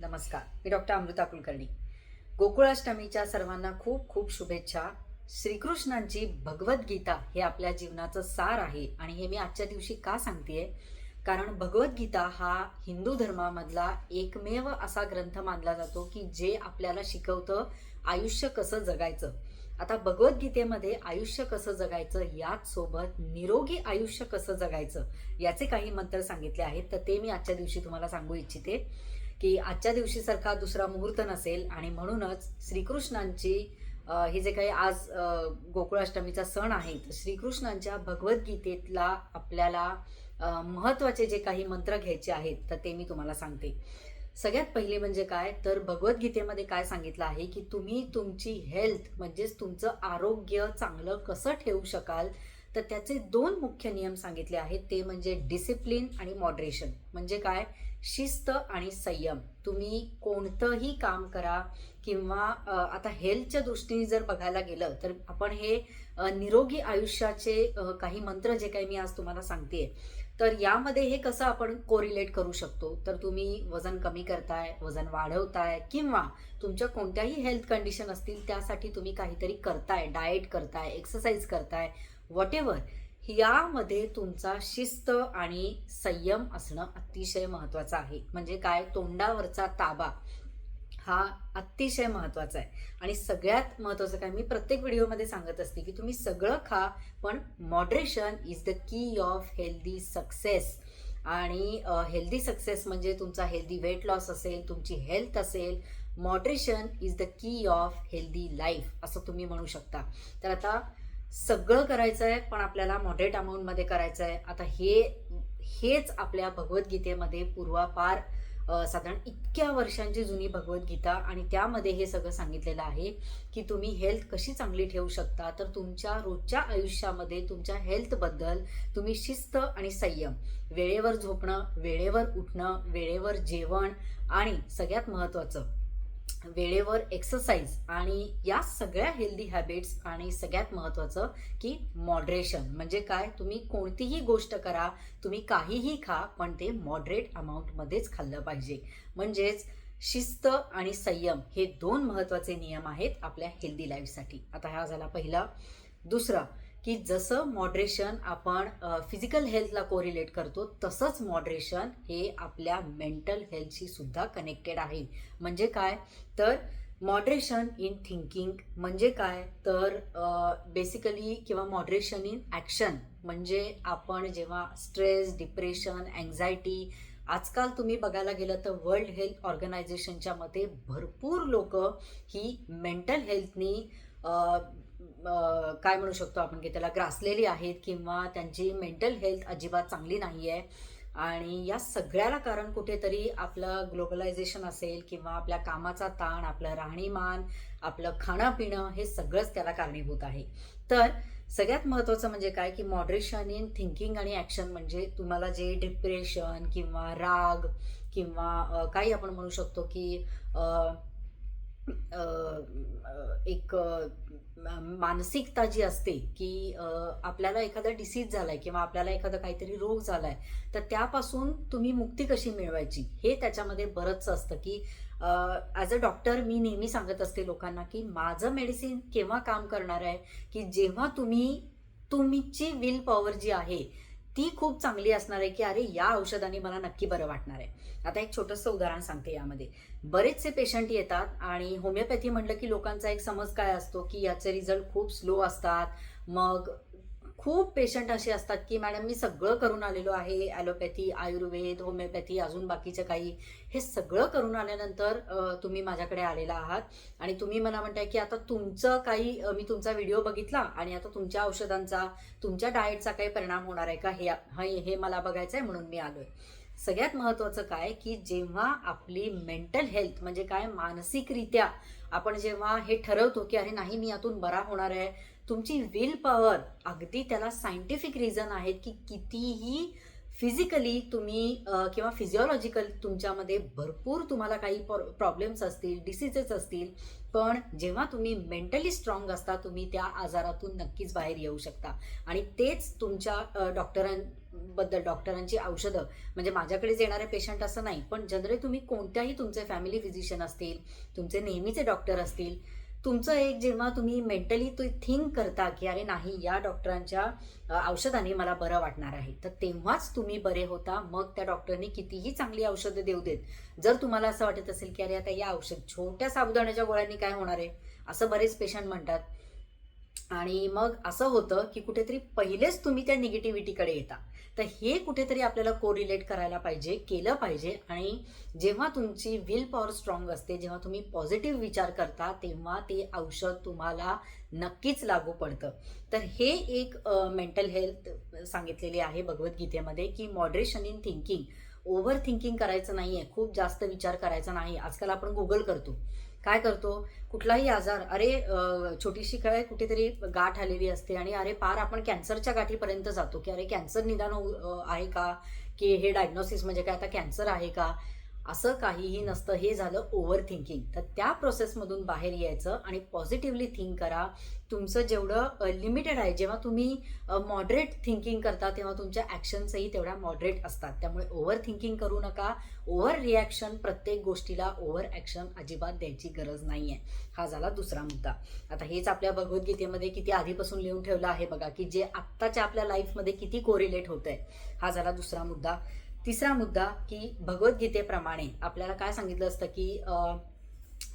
नमस्कार मी डॉक्टर अमृता कुलकर्णी. गोकुळाष्टमीच्या सर्वांना खूप खूप शुभेच्छा. श्रीकृष्णांची भगवद्गीता हे आपल्या जीवनाचं सार आहे आणि हे मी आजच्या दिवशी का सांगतेय? कारण भगवद्गीता हा हिंदू धर्मामधला एकमेव असा ग्रंथ मानला जातो की जे आपल्याला शिकवतं आयुष्य कसं जगायचं. आता भगवद्गीतेमध्ये आयुष्य कसं जगायचं याच सोबत निरोगी आयुष्य कसं जगायचं याचे काही मंत्र सांगितले आहेत तर ते मी आजच्या दिवशी तुम्हाला सांगू इच्छिते. की आजच्या दिवशीसारखा दुसरा मुहूर्त नसेल आणि म्हणूनच श्रीकृष्णांची हे जे काही आज गोकुळाष्टमीचा सण आहे श्रीकृष्णांच्या भगवद्गीतेतला आपल्याला महत्त्वाचे जे काही मंत्र घ्यायचे आहेत तर ते मी तुम्हाला सांगते. सगळ्यात पहिले म्हणजे काय? तर भगवद्गीतेमध्ये काय सांगितलं आहे की तुम्ही तुमची हेल्थ म्हणजेच तुमचं आरोग्य चांगलं कसं ठेवू शकाल तर त्याचे दोन मुख्य नियम सांगितले आहेत. ते म्हणजे डिसिप्लिन आणि मॉडरेशन म्हणजे काय? शिस्त आणि संयम. तुम्ही कोणतंही काम करा किंवा आता हेल्थच्या दृष्टीने जर बघायला गेलं तर आपण हे निरोगी आयुष्याचे काही मंत्र जे काही मी आज तुम्हाला सांगते तर यामध्ये हे कसं आपण कोरिलेट करू शकतो? तर तुम्ही वजन कमी करताय वजन वाढवताय किंवा तुमच्या कोणत्याही हेल्थ कंडिशन असतील त्यासाठी तुम्ही काहीतरी करताय डाएट करताय एक्सरसाइज करताय वॉट एव्हर यामध्ये तुमचा शिस्त आणि संयम असणं अतिशय महत्त्वाचं आहे. म्हणजे काय? तोंडावरचा ताबा हा अतिशय महत्त्वाचा आहे. आणि सगळ्यात महत्त्वाचं काय? मी प्रत्येक व्हिडिओमध्ये सांगत असते की तुम्ही सगळं खा पण moderation is the key of healthy success आणि हेल्दी सक्सेस म्हणजे तुमचा हेल्दी वेट लॉस असेल तुमची हेल्थ असेल moderation is the key of healthy life असं तुम्ही म्हणू शकता. तर आता सगळं करायचं आहे पण आपल्याला मॉडरेट अमाऊंटमध्ये करायचं आहे आता हे हेच आपल्या भगवद्गीतेमध्ये पूर्वापार साधारण इतक्या वर्षांची जुनी भगवद्गीता आणि त्यामध्ये हे सगळं सांगितलेलं आहे की तुम्ही हेल्थ कशी चांगली ठेवू शकता तर तुमच्या रोजच्या आयुष्यामध्ये तुमच्या हेल्थबद्दल तुम्ही शिस्त आणि संयम वेळेवर झोपणं वेळेवर उठणं वेळेवर जेवण आणि सगळ्यात महत्त्वाचं वेळेवर एक्सरसाइज आणि या सगळ्या हेल्दी हॅबिट्स आणि सगळ्यात महत्त्वाचं की मॉडरेशन म्हणजे काय? तुम्ही कोणतीही गोष्ट करा तुम्ही काहीही खा पण ते मॉडरेट अमाऊंटमध्येच खाल्लं पाहिजे. म्हणजेच शिस्त आणि संयम हे दोन महत्त्वाचे नियम आहेत आपल्या हेल्दी लाईफसाठी आता हा झाला पहिला. दुसरा की जसं मॉडरेशन आपण फिजिकल हेल्थला कोरिलेट करतो तसंच मॉडरेशन हे आपल्या मेंटल हेल्थशी सुद्धा कनेक्टेड आहे. म्हणजे काय? तर मॉडरेशन इन थिंकिंग म्हणजे काय? तर बेसिकली किंवा मॉडरेशन इन ॲक्शन म्हणजे आपण जेव्हा स्ट्रेस डिप्रेशन अँझायटी आजकाल तुम्ही बघायला गेलं तर वर्ल्ड हेल्थ ऑर्गनायझेशनच्या मते भरपूर लोक ही मेंटल हेल्थनी काय म्हणू शकतो आपण की त्याला ग्रासलेली आहेत किंवा त्यांची मेंटल हेल्थ अजिबात चांगली नाही आहे आणि या सगळ्याला कारण कुठेतरी आपलं ग्लोबलायझेशन असेल किंवा आपल्या कामाचा ताण आपलं राहणीमान आपलं खाणंपिणं हे सगळंच त्याला कारणीभूत आहे. तर सगळ्यात महत्त्वाचं म्हणजे काय की मॉडरेशन इन थिंकिंग आणि ॲक्शन म्हणजे तुम्हाला जे डिप्रेशन किंवा राग किंवा काही आपण म्हणू शकतो की आ, एक मानसिकता जी असते की आपल्याला एखादा डिसीज झालाय किंवा आपल्याला एखादा काहीतरी रोग झालाय तर त्यापासून तुम्ही मुक्ती कशी मिळवायची? हे त्याच्यामध्ये बरंच असतं की ॲज अ डॉक्टर मी नेहमी सांगत असते लोकांना की माझं मेडिसिन केव्हा काम करणार आहे? की जेव्हा तुम्ही तुमची विल पॉवर जी आहे ती खूप चांगली असणार आहे की अरे या औषधाने मला नक्की बरं वाटणार आहे. आता एक छोटंसं उदाहरण सांगते यामध्ये. बरेचसे पेशंट येतात आणि होमिओपॅथी म्हटलं की लोकांचा एक समज काय असतो की याचे रिझल्ट खूप स्लो असतात. मग खूप पेशंट असे असतात की मॅडम मी सगळं करून आलेलो आहे ॲलोपॅथी आयुर्वेद होमिओपॅथी अजून बाकीचं काही. हे सगळं करून आल्यानंतर तुम्ही माझ्याकडे आलेला आहात. आणि तुम्ही मला म्हणताय की आता तुमचं काही मी तुमचा व्हिडिओ बघितला आणि आता तुमच्या औषधांचा तुमच्या डाएटचा काही परिणाम होणार आहे का? हे हे- मला बघायचं आहे म्हणून मी आलोय. सगळ्यात महत्त्वाचं काय की जेव्हा आपली मेंटल हेल्थ म्हणजे काय मानसिकरित्या आपण जेव्हा हे ठरवतो की अरे नाही मी यातून बरा होणार आहे तुमची विल पॉवर अगदी त्याला सायंटिफिक रिझन आहेत की कितीही फिजिकली तुम्ही किंवा फिजिओलॉजिकल तुमच्यामध्ये भरपूर तुम्हाला काही प्रॉब्लेम्स असतील डिसीजेस असतील पण जेव्हा तुम्ही मेंटली स्ट्रॉंग असता तुम्ही त्या आजारातून नक्कीच बाहेर येऊ शकता. आणि तेच तुमच्या डॉक्टरांबद्दल डॉक्टरांची औषधं. म्हणजे माझ्याकडेच येणारे पेशंट असं नाही पण जनरली तुम्ही कोणत्याही तुमचे फॅमिली फिजिशियन असतील तुमचे नेहमीचे डॉक्टर असतील तुमचं एक जेव्हा तुम्ही मेंटली तो थिंक करता की अरे नाही या डॉक्टरांच्या औषधाने मला बरं वाटणार आहे. तर तेव्हाच तुम्ही बरे होता. मग त्या डॉक्टरने कितीही चांगली औषधं देऊ देत जर तुम्हाला असं वाटत असेल की अरे आता या औषध छोट्या साबुदाण्याच्या गोळ्यांनी काय होणार आहे? असं बरेच पेशंट म्हणतात. आणि मग असं होतं की कुठेतरी पहिलेच तुम्ही त्या निगेटिव्हिटीकडे येता. तर हे कुठेतरी आपल्याला कोरिलेट करायला पाहिजे केलं पाहिजे आणि जेव्हा तुमची विल पॉवर स्ट्रॉंग असते जेव्हा तुम्ही पॉझिटिव्ह विचार करता तेव्हा ते औषध तुम्हाला नक्कीच लागू पडतं. तर हे एक मेंटल हेल्थ सांगितलेली आहे भगवद्गीतेमध्ये की moderation in thinking over thinking करायचं नाही आहे खूप जास्त विचार करायचा नाही. आजकाल आपण गुगल करतो. काय करतो? कुठलाही आजार अरे छोटीशी काय कुठेतरी गाठ आलेली असते आणि अरे पार आपण कॅन्सरच्या गाठीपर्यंत जातो की अरे कॅन्सर निदान आहे का? की हे डायग्नोसिस म्हणजे काय? आता कॅन्सर आहे का? असं काहीही नसतं हे झालं ओव्हर थिंकिंग तर त्या प्रोसेसमधून बाहेर यायचं आणि पॉझिटिव्हली थिंक करा. तुमचं जेवढं लिमिटेड आहे जेव्हा तुम्ही मॉडरेट थिंकिंग करता तेव्हा तुमच्या ॲक्शन्सही तेवढ्या मॉडरेट असतात. त्यामुळे ओव्हर थिंकिंग करू नका. ओव्हर रिॲक्शन प्रत्येक गोष्टीला ओव्हर ॲक्शन अजिबात द्यायची गरज नाही आहे हा झाला दुसरा मुद्दा. आता हेच आपल्या भगवद्गीतेमध्ये किती आधीपासून लिहून ठेवलं आहे बघा की जे आत्ताच्या आपल्या लाईफमध्ये किती कोरिलेट होत आहे हा झाला दुसरा मुद्दा. तिसरा मुद्दा की भगवद्गीतेप्रमाणे आपल्याला काय सांगितलं असतं की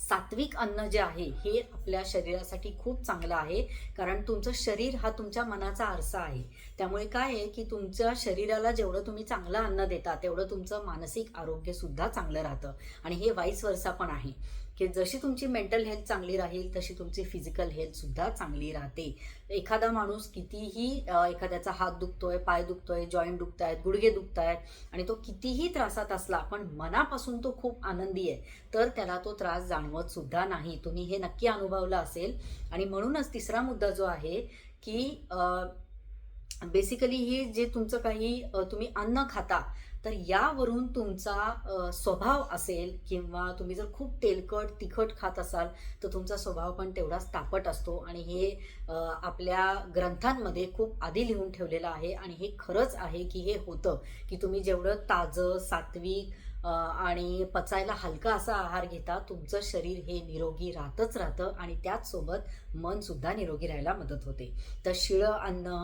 सात्विक अन्न जे आहे हे आपल्या शरीरासाठी खूप चांगलं आहे. कारण तुमचं शरीर हा तुमच्या मनाचा आरसा आहे. त्यामुळे काय आहे की तुमच्या शरीराला जेवढं तुम्ही चांगलं अन्न देता तेवढं तुमचं मानसिक आरोग्यसुद्धा चांगलं राहतं. आणि हे वाईस वर्षा पण आहे. की जशी तुमची मेंटल हेल्थ चांगली राहील तशी तुमची फिजिकल हेल्थ सुद्धा चांगली राहते. एखादा माणूस कितीही एखाद्याचा हात दुखतोय पाय दुखतोय जॉईंट दुखत आहेत गुडघे दुखतायत आणि तो कितीही त्रासात असला पण मनापासून तो खूप आनंदी आहे तर त्याला तो त्रास जाणवत सुद्धा नाही. तुम्ही हे नक्की अनुभवलं असेल. आणि म्हणूनच तिसरा मुद्दा जो आहे की बेसिकली हे जे तुमचं काही तुम्ही अन्न खाता तर यावरून तुमचा स्वभाव असेल किंवा तुम्ही जर खूप तेलकट तिखट खात असाल तर तुमचा स्वभाव पण तेवढाच तापट असतो आणि हे आपल्या ग्रंथांमध्ये खूप आधी लिहून ठेवलेलं आहे आणि हे खरंच आहे की हे होतं की तुम्ही जेवढं ताजं सात्विक आणि पचायला हलका असा आहार घेता तुमचं शरीर हे निरोगी राहतच राहतं आणि त्याचसोबत मनसुद्धा निरोगी राहायला मदत होते. तर शिळं अन्न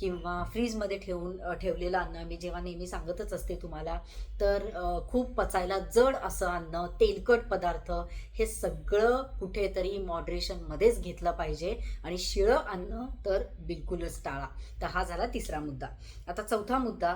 किंवा फ्रीजमध्ये ठेवून ठेवलेलं अन्न मी जेव्हा नेहमी सांगतच असते तुम्हाला तर खूप पचायला जड असं अन्न तेलकट पदार्थ हे सगळं कुठेतरी मॉडरेशनमध्येच घेतलं पाहिजे आणि शिळं अन्न तर बिलकुलच टाळा. तर हा झाला तिसरा मुद्दा. आता चौथा मुद्दा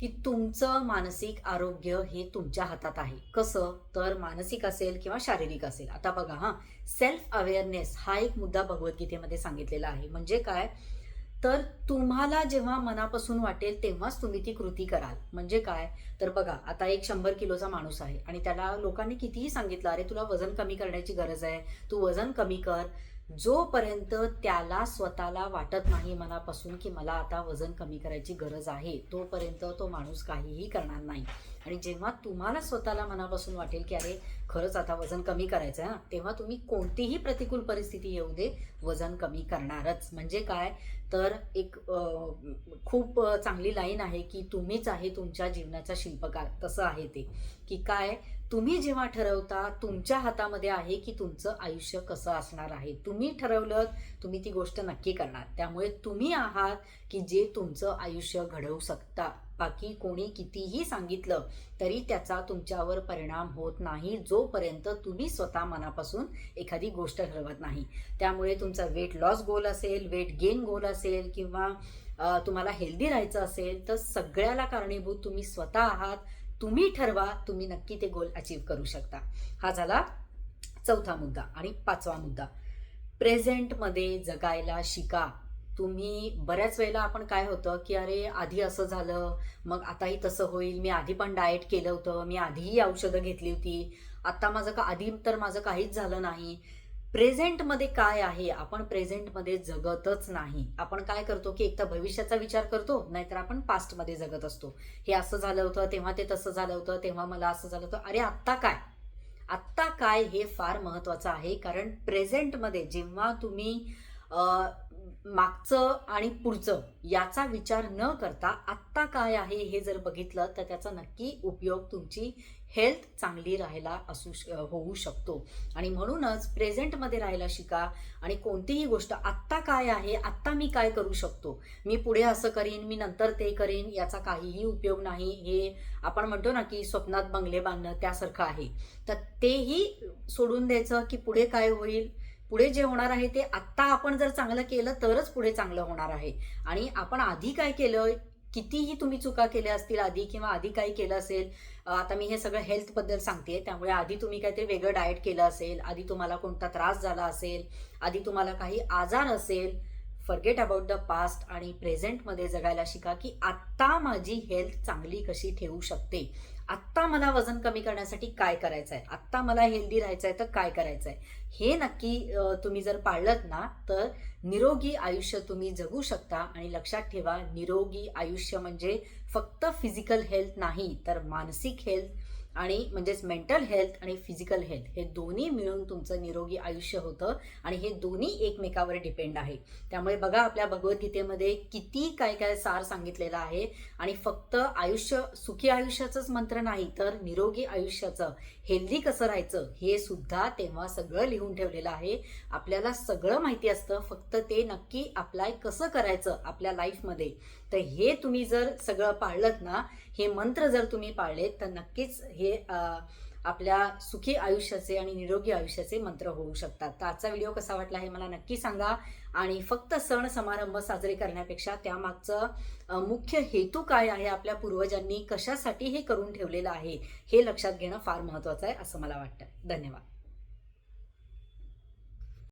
की तुमचं मानसिक आरोग्य हे तुमच्या हातात आहे. कसं? तर मानसिक असेल किंवा शारीरिक असेल. आता बघा हां. सेल्फ अवेअरनेस हा एक मुद्दा भगवद्गीतेमध्ये सांगितलेला आहे. म्हणजे काय? तर तुम्हाला जेव्हा मनापासून वाटेल तेव्हाच तुम्ही ती कृती कराल. म्हणजे काय? तर बघा आता एक शंभर किलोचा माणूस आहे आणि त्याला लोकांनी कितीही सांगितलं अरे तुला वजन कमी करण्याची गरज आहे. तू वजन कमी कर. जोपर्यंत त्याला स्वतःला वाटत नाही मनापासून की मला आता वजन कमी करायची गरज आहे तोपर्यंत तो माणूस काहीही करणार नाही. आणि जेव्हा तुम्हाला स्वतःला मनापासून वाटेल की अरे खरंच आता वजन कमी करायचं आहे ना तेव्हा तुम्ही कोणतीही प्रतिकूल परिस्थिती येऊ दे वजन कमी करणारच. म्हणजे काय? तर एक खूप चांगली लाईन आहे की तुम्हीच आहे तुमच्या जीवनाचा शिल्पकार. तसं आहे ते. की काय? तुम्ही जेव्हा ठरवता तुमच्या हातामध्ये आहे की तुमचं आयुष्य कसं असणार आहे? तुम्ही ठरवलं तुम्ही ती गोष्ट नक्की करणार. त्यामुळे तुम्ही आहात की जे तुमचं आयुष्य घडवू शकता. बाकी कोणी कितीही सांगितलं तरी त्याचा तुमच्यावर परिणाम होत नाही जोपर्यंत तुम्ही स्वतः मनापासून एखादी गोष्ट ठरवत नाही. त्यामुळे तुमचा वेट लॉस गोल असेल वेट गेन गोल असेल किंवा तुम्हाला हेल्दी राहायचं असेल तर सगळ्याला कारणीभूत तुम्ही स्वतः आहात. तुम्ही ठरवा तुम्ही नक्की ते गोल अचीव करू शकता. हा झाला चौथा मुद्दा आणि पाचवा मुद्दा. प्रेझेंटमध्ये जगायला शिका. तुम्ही बऱ्याच वेळेला आपण काय होतं की अरे आधी असं झालं मग आताही तसं होईल मी आधी पण डाएट केलं होतं मी आधीही औषधं घेतली होती. आत्ता माझं का आधी तर माझं काहीच झालं नाही. प्रेझेंटमध्ये काय आहे? आपण प्रेझेंटमध्ये जगतच नाही. आपण काय करतो की एक तर भविष्याचा विचार करतो नाहीतर आपण पास्टमध्ये जगत असतो. हे असं झालं होतं तेव्हा ते तसं झालं होतं तेव्हा मला असं झालं होतं. अरे आत्ता काय? आत्ता काय हे फार महत्वाचं आहे कारण प्रेझेंटमध्ये जेव्हा तुम्ही मागचं आणि पुढचं याचा विचार न करता आत्ता काय आहे हे जर बघितलं तर त्याचा नक्की उपयोग तुमची हेल्थ चांगली राहायला असू श- होऊ शकतो. आणि म्हणूनच प्रेझेंटमध्ये राहायला शिका आणि कोणतीही गोष्ट आत्ता काय आहे आत्ता मी काय करू शकतो मी पुढे असं करीन मी नंतर ते करीन याचा काहीही उपयोग नाही. हे आपण म्हणतो ना की स्वप्नात बंगले बांधणं त्यासारखं आहे. तर तेही सोडून द्यायचं की पुढे काय होईल? पुढे जे होणार आहे ते आत्ता आपण जर चांगलं केलं तरच पुढे चांगलं होणार आहे. आणि आपण आधी काय केलं? कितीही तुम्ही चुका केल्या असतील आधी किंवा आधी काही केलं असेल आता मी हे सगळं हेल्थबद्दल सांगते त्यामुळे आधी तुम्ही काहीतरी वेगळं डाएट केलं असेल आधी तुम्हाला कोणता त्रास झाला असेल आधी तुम्हाला काही आजार असेल फॉरगेट अबाउट द पास्ट आणि प्रेझेंटमध्ये जगायला शिका की आत्ता माझी हेल्थ चांगली कशी ठेवू शकते? आत्ता मला वजन कमी करण्यासाठी काय करायचं आहे आत्ता मला हेल्दी राहायचं आहे तर काय करायचं आहे हे नक्की तुम्ही जर पाळलं ना तर निरोगी आयुष्य तुम्ही जगू शकता आणि लक्षात ठेवा निरोगी आयुष्य म्हणजे फक्त फिजिकल हेल्थ नाही तर मानसिक हेल्थ आणि म्हणजेच मेंटल हेल्थ आणि फिजिकल हेल्थ हे दोन्ही मिळून तुमचं निरोगी आयुष्य होतं आणि हे दोन्ही एकमेकावर डिपेंड आहे. त्यामुळे बघा आपल्या भगवद्गीतेमध्ये किती काय काय सार सांगितलेलं आहे आणि फक्त आयुष्य सुखी आयुष्याचंच मंत्र नाही तर निरोगी आयुष्याचं हेल्दी कसं राहायचं हे सुद्धा तेव्हा सगळं लिहून ठेवलेलं आहे. आपल्याला सगळं माहिती असतं फक्त ते नक्की अप्लाय कसं करायचं आपल्या लाईफमध्ये तर हे तुम्ही जर सगळं पाळलं ना हे मंत्र जर तुम्ही पाळलेत तर नक्कीच हे आपल्या सुखी आयुष्याचे आणि निरोगी आयुष्याचे मंत्र होऊ शकतात. तर आजचा व्हिडिओ कसा वाटला हे मला नक्की सांगा. आणि फक्त सण समारंभ साजरे करण्यापेक्षा त्यामागचं मुख्य हेतू काय आहे? आपल्या पूर्वजांनी कशासाठी हे करून ठेवलेलं आहे? हे लक्षात घेणं फार महत्वाचं आहे असं मला वाटतं. धन्यवाद.